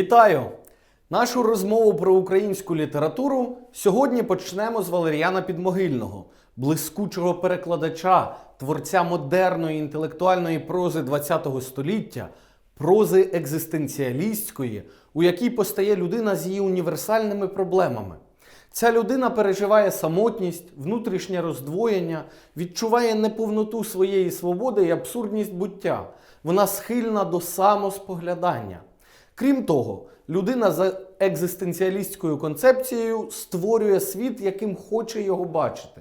Вітаю! Нашу розмову про українську літературу сьогодні почнемо з Валеріана Підмогильного, блискучого перекладача, творця модерної інтелектуальної прози ХХ століття, прози екзистенціалістської, у якій постає людина з її універсальними проблемами. Ця людина переживає самотність, внутрішнє роздвоєння, відчуває неповноту своєї свободи і абсурдність буття. Вона схильна до самоспоглядання. Крім того, людина за екзистенціалістською концепцією створює світ, яким хоче його бачити.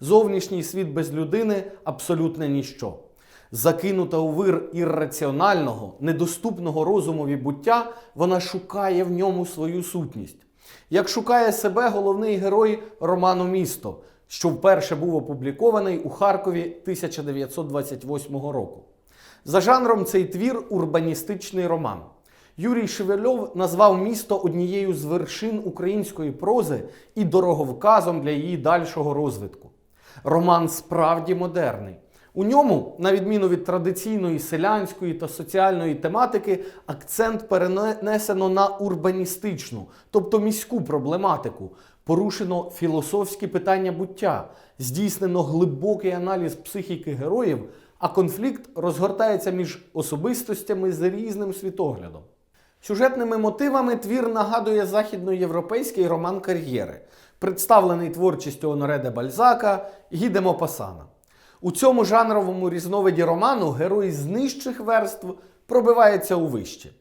Зовнішній світ без людини абсолютне ніщо. Закинута у вир ірраціонального, недоступного розумові буття, вона шукає в ньому свою сутність. Як шукає себе головний герой роману Місто, що вперше був опублікований у Харкові 1928 року. За жанром цей твір урбаністичний роман. Юрій Шевельов назвав місто однією з вершин української прози і дороговказом для її дальшого розвитку. Роман справді модерний. У ньому, на відміну від традиційної селянської та соціальної тематики, акцент перенесено на урбаністичну, тобто міську проблематику, порушено філософські питання буття, здійснено глибокий аналіз психіки героїв, а конфлікт розгортається між особистостями з різним світоглядом. Сюжетними мотивами твір нагадує західноєвропейський роман кар'єри, представлений творчістю Оноре де Бальзака і Гі Мопасана. У цьому жанровому різновиді роману герой з нижчих верств пробивається у вищі.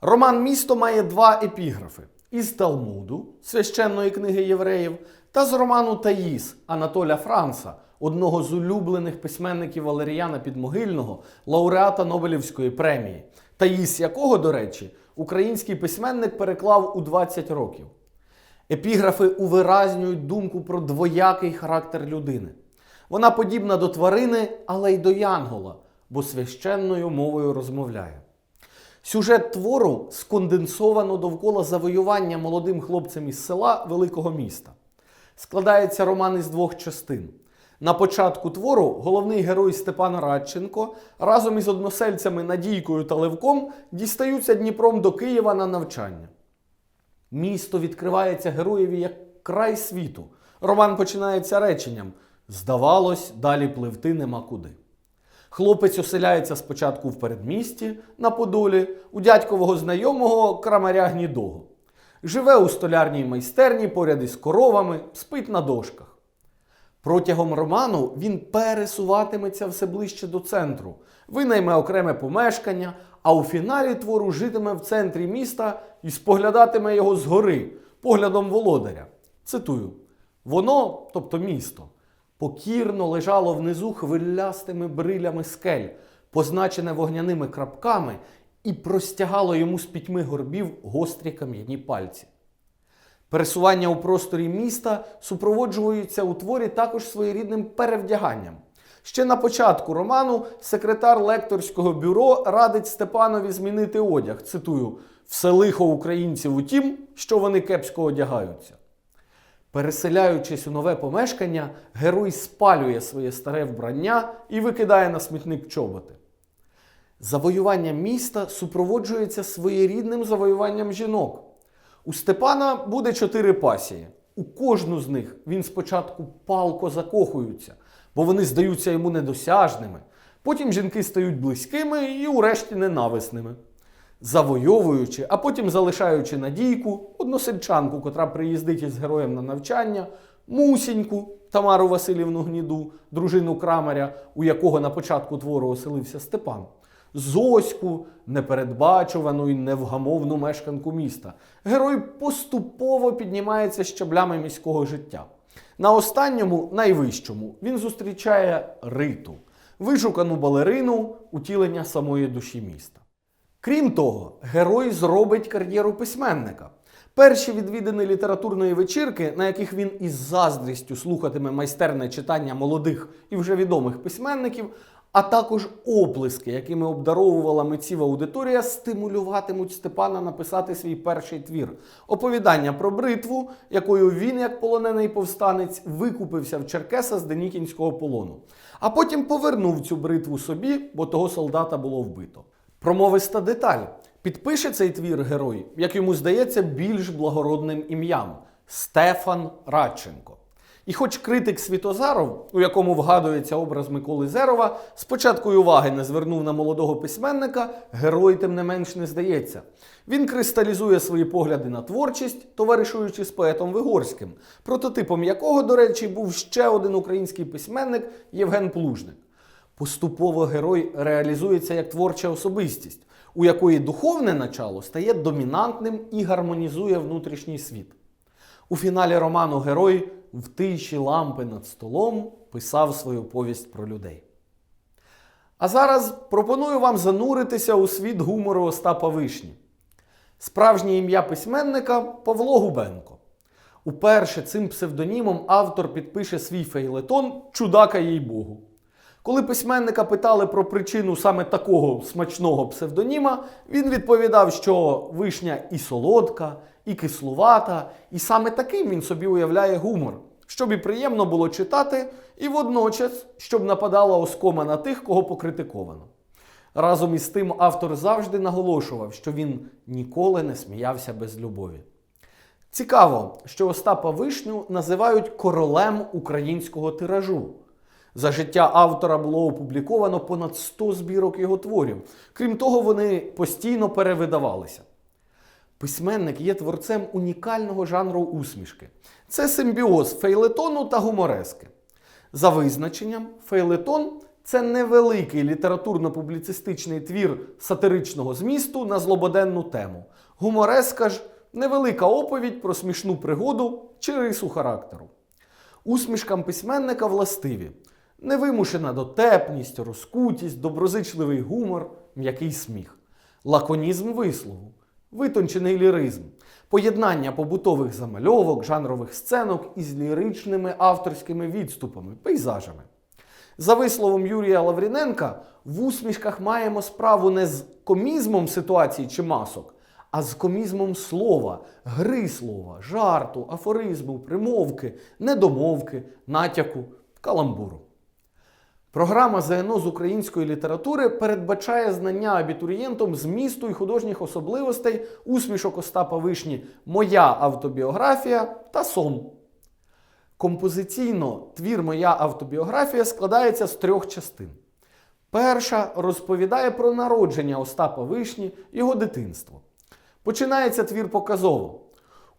Роман Місто має два епіграфи: із Талмуду, священної книги євреїв, та з роману Таїс Анатоля Франца, одного з улюблених письменників Валеріяна Підмогильного, лауреата Нобелівської премії, Таїс якого, до речі, український письменник переклав у 20 років. Епіграфи увиразнюють думку про двоякий характер людини. Вона подібна до тварини, але й до янгола, бо священною мовою розмовляє. Сюжет твору сконденсовано довкола завоювання молодим хлопцем із села великого міста. Складається роман із двох частин. На початку твору головний герой Степан Радченко разом із односельцями Надійкою та Левком дістаються Дніпром до Києва на навчання. Місто відкривається героєві як край світу. Роман починається реченням: Здавалось, далі пливти нема куди. Хлопець оселяється спочатку в передмісті на Подолі, у дядькового знайомого крамаря гнідого. Живе у столярній майстерні поряд із коровами, спить на дошках. Протягом роману він пересуватиметься все ближче до центру, винайме окреме помешкання, а у фіналі твору житиме в центрі міста і споглядатиме його згори, поглядом володаря. Цитую: воно, тобто місто, покірно лежало внизу хвилястими брилями скель, позначене вогняними крапками, і простягало йому з пітьми горбів гострі кам'яні пальці. Пересування у просторі міста супроводжуються у творі також своєрідним перевдяганням. Ще на початку роману секретар лекторського бюро радить Степанові змінити одяг. Цитую: все лихо українців у тім, що вони кепсько одягаються. Переселяючись у нове помешкання, герой спалює своє старе вбрання і викидає на смітник чоботи. Завоювання міста супроводжується своєрідним завоюванням жінок. У Степана буде чотири пасії. У кожну з них він спочатку палко закохується, бо вони здаються йому недосяжними. Потім жінки стають близькими і, урешті, ненависними. Завойовуючи, а потім залишаючи надійку, односельчанку, котра приїздить із героєм на навчання, мусіньку Тамару Васильівну Гніду, дружину крамаря, у якого на початку твору оселився Степан. Зоську, непередбачувану і невгамовну мешканку міста. Герой поступово піднімається щаблями міського життя. На останньому, найвищому, він зустрічає риту, вишукану балерину, утілення самої душі міста. Крім того, герой зробить кар'єру письменника. Перші відвідини літературної вечірки, на яких він із заздрістю слухатиме майстерне читання молодих і вже відомих письменників, а також оплески, якими обдаровувала митців аудиторія, стимулюватимуть Степана написати свій перший твір оповідання про бритву, якою він, як полонений повстанець, викупився в Черкеса з Денікінського полону, а потім повернув цю бритву собі, бо того солдата було вбито. Промовиста деталь. Підпише цей твір герой, як йому здається, більш благородним ім'ям Стефан Радченко. І хоч критик Світозаров, у якому вгадується образ Миколи Зерова, спочатку й уваги не звернув на молодого письменника, герой тим не менш не здається. Він кристалізує свої погляди на творчість, товаришуючи з поетом Вигорським, прототипом якого, до речі, був ще один український письменник Євген Плужник. Поступово герой реалізується як творча особистість, у якої духовне начало стає домінантним і гармонізує внутрішній світ. У фіналі роману герой в тиші лампи над столом писав свою повість про людей. А зараз пропоную вам зануритися у світ гумору Остапа Вишні. Справжнє ім'я письменника Павло Губенко. Уперше цим псевдонімом автор підпише свій фейлетон Чудака їй Богу. Коли письменника питали про причину саме такого смачного псевдоніма, він відповідав, що вишня і солодка, і кислувата, і саме таким він собі уявляє гумор, щоб і приємно було читати, і водночас, щоб нападала оскома на тих, кого покритиковано. Разом із тим автор завжди наголошував, що він ніколи не сміявся без любові. Цікаво, що Остапа Вишню називають королем українського тиражу. За життя автора було опубліковано понад 100 збірок його творів. Крім того, вони постійно перевидавалися. Письменник є творцем унікального жанру усмішки. Це симбіоз фейлетону та гуморески. За визначенням, фейлетон це невеликий літературно-публіцистичний твір сатиричного змісту на злободенну тему. Гумореска ж невелика оповідь про смішну пригоду чи рису характеру. Усмішкам письменника властиві невимушена дотепність, розкутість, доброзичливий гумор, м'який сміх, лаконізм вислову, витончений ліризм, поєднання побутових замальовок, жанрових сценок із ліричними авторськими відступами, пейзажами. За висловом Юрія Лавріненка, в усмішках маємо справу не з комізмом ситуації чи масок, а з комізмом слова, гри слова, жарту, афоризму, примовки, недомовки, натяку, каламбуру. Програма ЗНО з української літератури передбачає знання абітурієнтом змісту і художніх особливостей усмішок Остапа Вишні Моя автобіографія та сон. Композиційно твір Моя автобіографія складається з трьох частин. Перша розповідає про народження Остапа Вишні, його дитинство. Починається твір показово.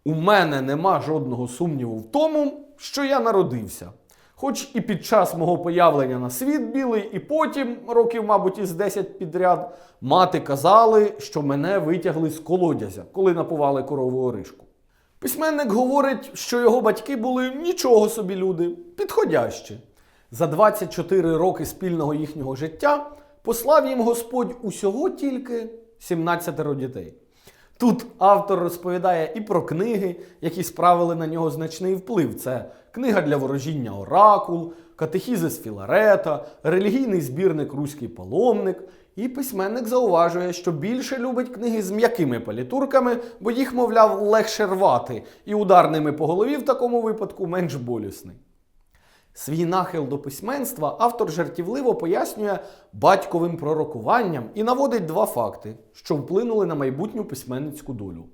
У мене нема жодного сумніву в тому, що я народився. Хоч і під час мого появлення на світ білий, і потім, років, мабуть, із 10 підряд, мати казали, що мене витягли з колодязя, коли напували корову оришку. Письменник говорить, що його батьки були нічого собі люди, підходящі. За 24 роки спільного їхнього життя послав їм Господь усього тільки 17 дітей. Тут автор розповідає і про книги, які справили на нього значний вплив. Це книга для ворожіння Оракул, катехізи з Філарета, релігійний збірник Руський паломник. І письменник зауважує, що більше любить книги з м'якими палітурками, бо їх, мовляв, легше рвати, і ударними по голові в такому випадку менш болісний. Свій нахил до письменства автор жартівливо пояснює батьковим пророкуванням і наводить два факти, що вплинули на майбутню письменницьку долю.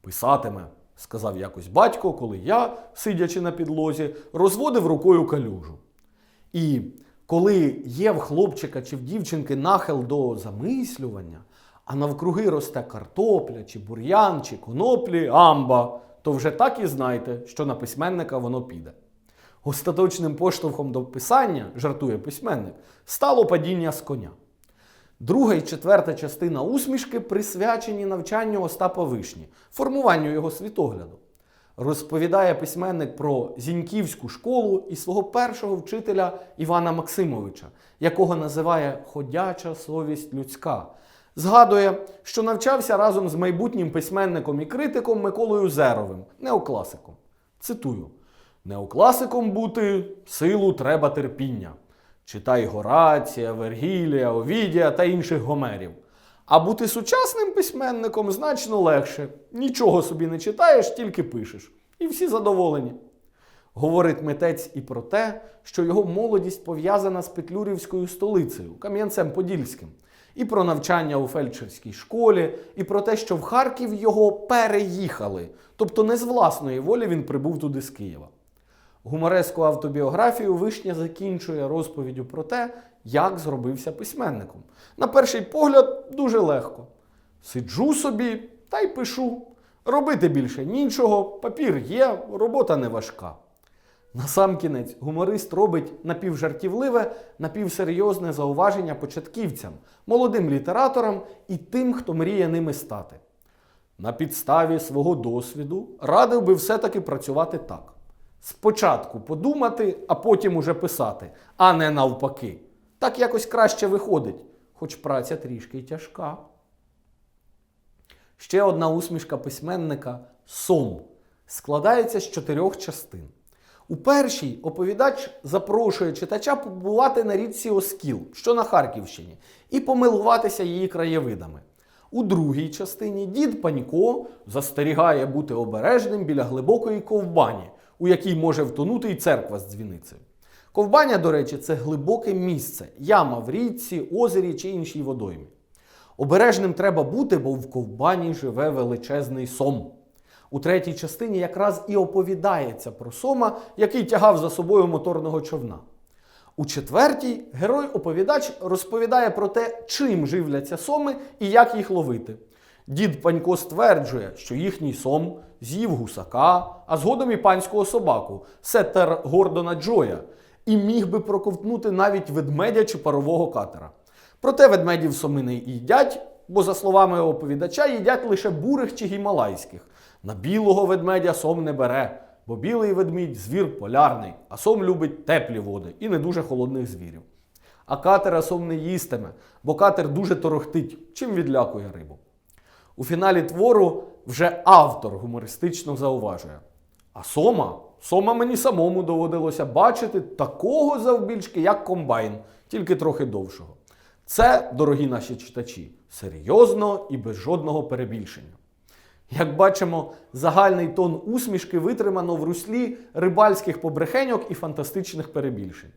Писатиме, сказав якось батько, коли я, сидячи на підлозі, розводив рукою калюжу. І коли є в хлопчика чи в дівчинки нахил до замислювання, а навкруги росте картопля, чи бур'ян, чи коноплі, амба, то вже так і знайте, що на письменника воно піде. Остаточним поштовхом до писання, жартує письменник, стало падіння з коня. Друга і четверта частина усмішки присвячені навчанню Остапа Вишні, формуванню його світогляду. Розповідає письменник про Зіньківську школу і свого першого вчителя Івана Максимовича, якого називає ходяча совість людська. Згадує, що навчався разом з майбутнім письменником і критиком Миколою Зеровим, неокласиком. Цитую. Неокласиком бути силу треба терпіння. Читай Горація, Вергілія, Овідія та інших гомерів. А бути сучасним письменником значно легше. Нічого собі не читаєш, тільки пишеш. І всі задоволені. Говорить митець і про те, що його молодість пов'язана з Петлюрівською столицею, Кам'янцем Подільським. І про навчання у фельдшерській школі, і про те, що в Харків його переїхали. Тобто не з власної волі він прибув туди з Києва. Гумореску автобіографію Вишня закінчує розповіддю про те, як зробився письменником. На перший погляд, дуже легко. Сиджу собі та й пишу. Робити більше нічого, папір є, робота не важка. Насамкінець гуморист робить напівжартівливе, напівсерйозне зауваження початківцям, молодим літераторам і тим, хто мріє ними стати. На підставі свого досвіду радив би все-таки працювати так. Спочатку подумати, а потім уже писати, а не навпаки. Так якось краще виходить, хоч праця трішки тяжка. Ще одна усмішка письменника сом складається з чотирьох частин. У першій оповідач запрошує читача побувати на річці Оскіл, що на Харківщині, і помилуватися її краєвидами. У другій частині дід Панько застерігає бути обережним біля глибокої ковбані, у якій може втонути і церква з дзвіницею. Ковбаня, до речі, це глибоке місце, яма в річці, озері чи іншій водоймі. Обережним треба бути, бо в ковбані живе величезний сом. У третій частині якраз і оповідається про сома, який тягав за собою моторного човна. У четвертій герой-оповідач розповідає про те, чим живляться соми і як їх ловити. Дід Панько стверджує, що їхній сом з'їв гусака, а згодом і панського собаку, сеттер Гордона Джоя, і міг би проковтнути навіть ведмедя чи парового катера. Проте ведмедів соми не їдять, бо, за словами оповідача, їдять лише бурих чи гімалайських. На білого ведмедя сом не бере, бо білий ведмідь звір полярний, а сом любить теплі води і не дуже холодних звірів. А катера сом не їстиме, бо катер дуже торохтить, чим відлякує рибу. У фіналі твору вже автор гумористично зауважує. А сома, сома мені самому доводилося бачити такого завбільшки, як комбайн, тільки трохи довшого. Це, дорогі наші читачі, серйозно і без жодного перебільшення. Як бачимо, загальний тон усмішки витримано в руслі рибальських побрехеньок і фантастичних перебільшень.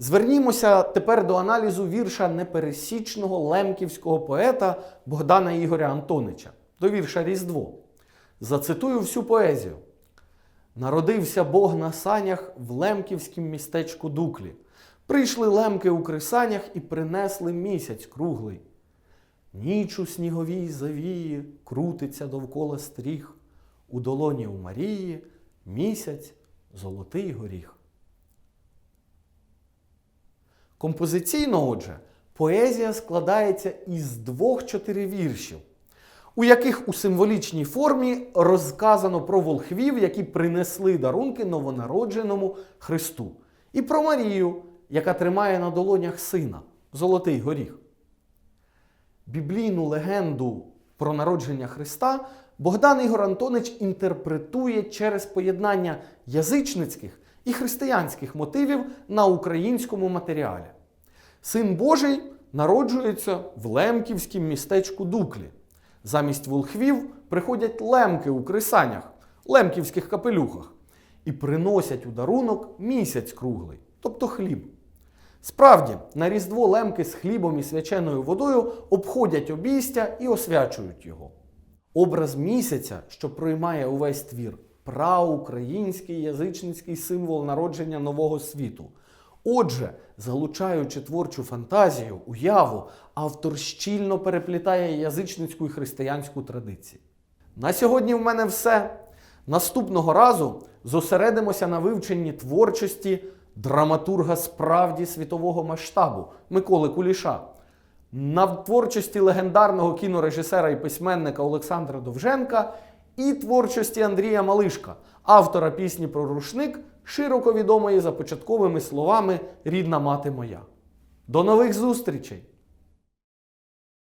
Звернімося тепер до аналізу вірша непересічного лемківського поета Богдана Ігоря Антонича, до вірша Різдво. Зацитую всю поезію. Народився Бог на санях в лемківськім містечку Дуклі. Прийшли лемки у крисанях і принесли місяць круглий. Ніч у сніговій завії крутиться довкола стріх, у долоні у Марії місяць золотий горіх. Композиційно, отже, поезія складається із двох-чотири віршів, у яких у символічній формі розказано про волхвів, які принесли дарунки новонародженому Христу, і про Марію, яка тримає на долонях сина Золотий горіх. Біблійну легенду про народження Христа Богдан Ігор Антонич інтерпретує через поєднання язичницьких і християнських мотивів на українському матеріалі. Син Божий народжується в лемківському містечку Дуклі. Замість волхвів приходять лемки у крисанях, лемківських капелюхах, і приносять у дарунок місяць круглий, тобто хліб. Справді, на Різдво лемки з хлібом і свяченою водою обходять обійстя і освячують його. Образ місяця, що проймає увесь твір, праукраїнський язичницький символ народження нового світу. Отже, залучаючи творчу фантазію, уяву, автор щільно переплітає язичницьку і християнську традиції. На сьогодні в мене все. Наступного разу зосередимося на вивченні творчості драматурга справді світового масштабу Миколи Куліша, на творчості легендарного кінорежисера і письменника Олександра Довженка і творчості Андрія Малишка, автора пісні про рушник, широко відомої за початковими словами Рідна мати моя. До нових зустрічей!